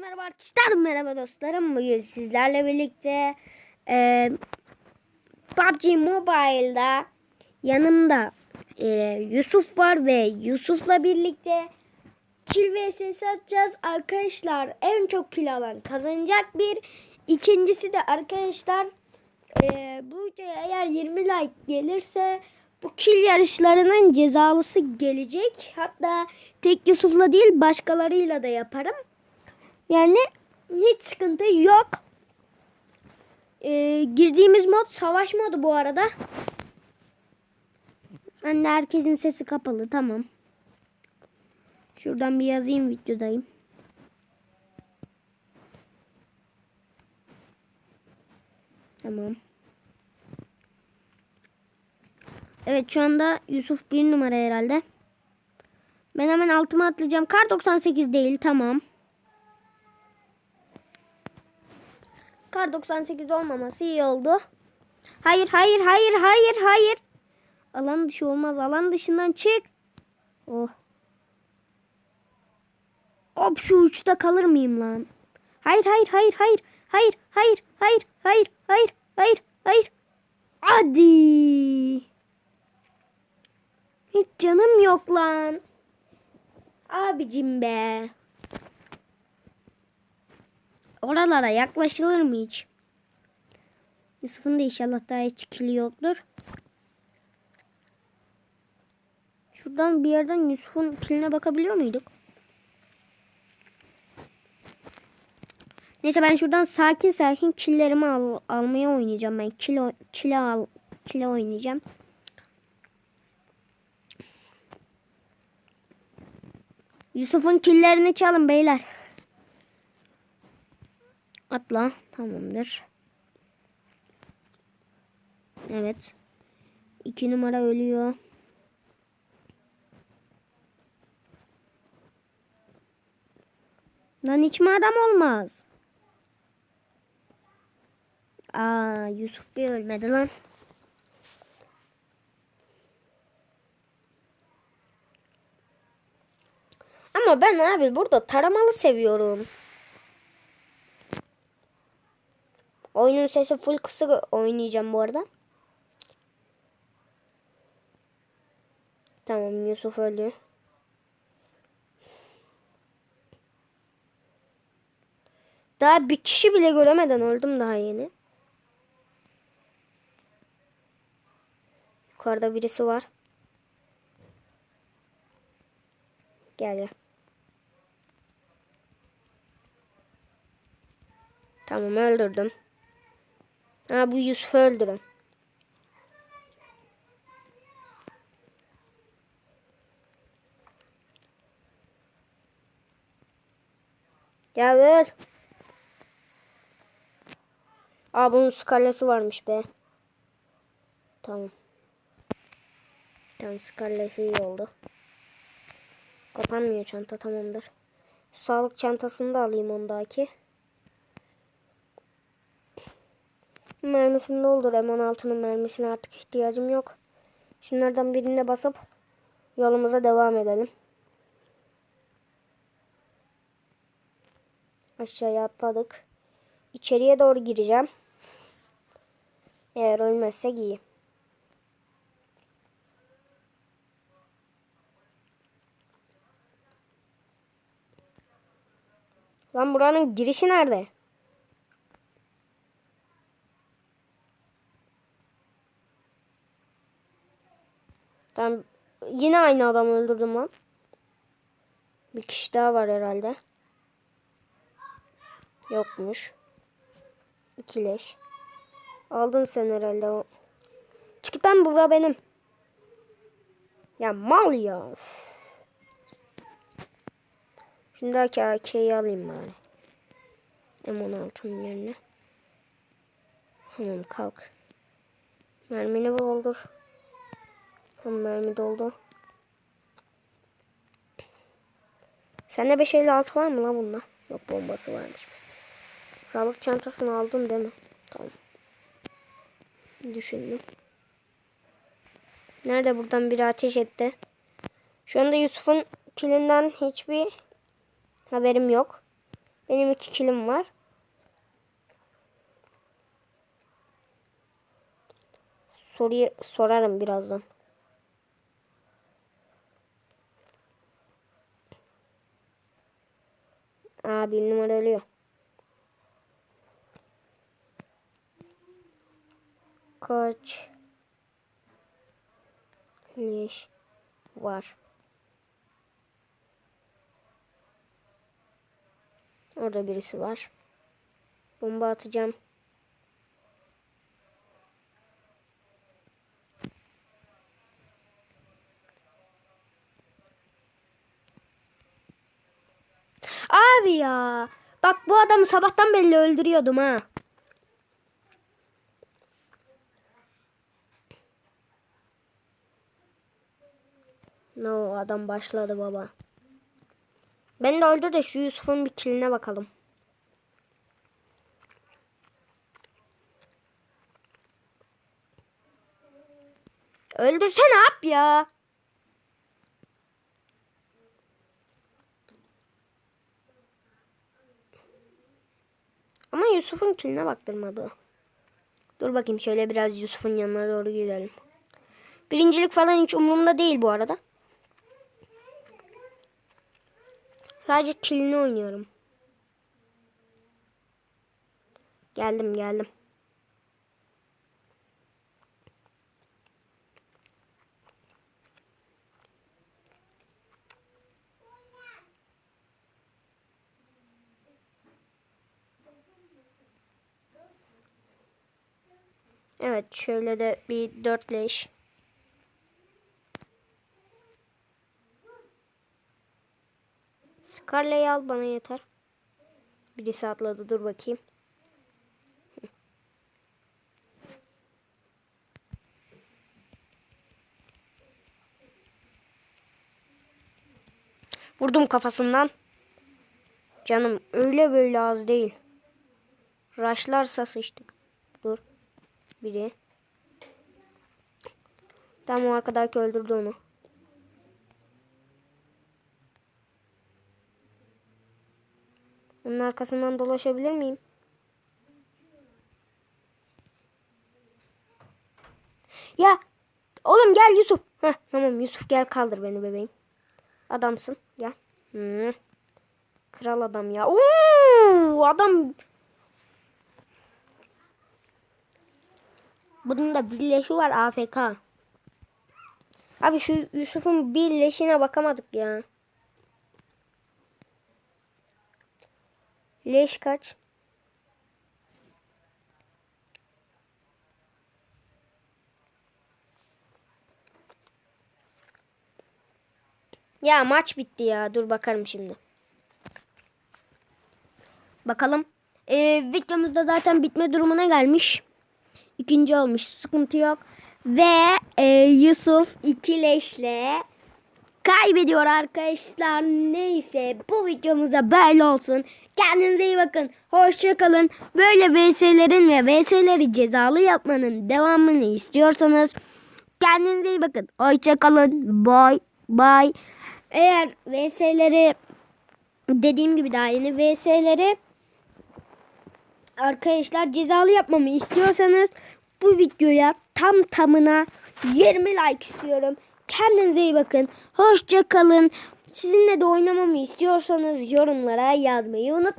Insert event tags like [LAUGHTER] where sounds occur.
merhaba arkadaşlar, merhaba dostlarım. Bugün sizlerle birlikte e, PUBG Mobile'da yanımda e, Yusuf var ve Yusuf'la birlikte kill vs atacağız. Arkadaşlar en çok kill alan kazanacak bir. İkincisi de arkadaşlar e, bu videoya eğer 20 like gelirse bu kill yarışlarının cezalısı gelecek. Hatta tek Yusuf'la değil başkalarıyla da yaparım. Yani hiç sıkıntı yok. Ee, girdiğimiz mod savaş modu bu arada. Ben de herkesin sesi kapalı tamam. Şuradan bir yazayım videodayım. Tamam. Evet şu anda Yusuf bir numara herhalde. Ben hemen altıma atlayacağım. Kar 98 değil tamam. Kar 98 olmaması iyi oldu. Hayır hayır hayır hayır hayır. Alan dışı olmaz. Alan dışından çık. Oh. Hop şu uçta kalır mıyım lan? Hayır hayır hayır hayır. Hayır hayır hayır hayır hayır hayır hayır. Hadi. Hiç canım yok lan. Abicim be. Oralara yaklaşılır mı hiç? Yusuf'un da inşallah daha hiç kili yoktur. Şuradan bir yerden Yusuf'un kiline bakabiliyor muyduk? Neyse ben şuradan sakin sakin killerimi al, almaya oynayacağım ben. Kilo kilo al kilo oynayacağım. Yusuf'un killerini çalın beyler. Atla. Tamamdır. Evet. İki numara ölüyor. Lan hiç mi adam olmaz? Aa Yusuf bir ölmedi lan. Ama ben abi burada taramalı seviyorum. Oyunun sesi full kısık oynayacağım bu arada. Tamam Yusuf öldü. Daha bir kişi bile göremeden öldüm daha yeni. Yukarıda birisi var. Gel ya. Tamam öldürdüm. Ha bu Yusuf'u öldüren. Ya ver. Aa bunun skalesi varmış be. Tamam. Tamam skalesi iyi oldu. Kapanmıyor çanta tamamdır. Sağlık çantasını da alayım ondaki. Mermisini doldur. M16'nın mermisine artık ihtiyacım yok. Şunlardan birine basıp yolumuza devam edelim. Aşağıya atladık. İçeriye doğru gireceğim. Eğer ölmezsek iyi. Lan buranın girişi nerede? Tamam. Yine aynı adamı öldürdüm lan. Bir kişi daha var herhalde. Yokmuş. İkileş. Aldın sen herhalde o. Çık lan bura benim. Ya mal ya. Şimdi AK'yi alayım bari. M16'nın yerine. Tamam kalk. Mermini doldur. Tamam mermi doldu. Sende 556 var mı lan bunda? Yok bombası varmış. Sağlık çantasını aldın değil mi? Tamam. Düşündüm. Nerede buradan biri ateş etti? Şu anda Yusuf'un pilinden hiçbir haberim yok. Benim iki kilim var. Soruyu sorarım birazdan. Aa bir numara ölüyor. Kaç leş var? Orada birisi var. Bomba atacağım. Abi ya. Bak bu adamı sabahtan belli öldürüyordum ha. No adam başladı baba. Ben de öldür de şu Yusuf'un bir kiline bakalım. Öldürsene ab ya. Ama Yusuf'un kiline baktırmadı. Dur bakayım şöyle biraz Yusuf'un yanına doğru gidelim. Birincilik falan hiç umurumda değil bu arada. Sadece kilini oynuyorum. Geldim geldim. Evet şöyle de bir dörtleş. Scarlet'i al bana yeter. Birisi atladı dur bakayım. [LAUGHS] Vurdum kafasından. Canım öyle böyle az değil. Raşlarsa sıçtık. Dur. Biri. Tamam arkadaki öldürdü onu. Onun arkasından dolaşabilir miyim? Ya oğlum gel Yusuf. Heh, tamam Yusuf gel kaldır beni bebeğim. Adamsın gel. Hmm. Kral adam ya. Oo, adam Bunun da bir leşi var AFK. Abi şu Yusuf'un bir leşine bakamadık ya. Leş kaç? Ya maç bitti ya. Dur bakarım şimdi. Bakalım. Ee, videomuzda zaten bitme durumuna gelmiş. İkinci olmuş. Sıkıntı yok. Ve e, Yusuf iki leşle kaybediyor arkadaşlar. Neyse bu videomuzda böyle olsun. Kendinize iyi bakın. Hoşçakalın. Böyle VS'lerin ve VS'leri cezalı yapmanın devamını istiyorsanız kendinize iyi bakın. Hoşçakalın. Bye. Bye. Eğer VS'leri dediğim gibi daha yeni VS'leri arkadaşlar cezalı yapmamı istiyorsanız bu videoya tam tamına 20 like istiyorum. Kendinize iyi bakın. Hoşça kalın. Sizinle de oynamamı istiyorsanız yorumlara yazmayı unutmayın.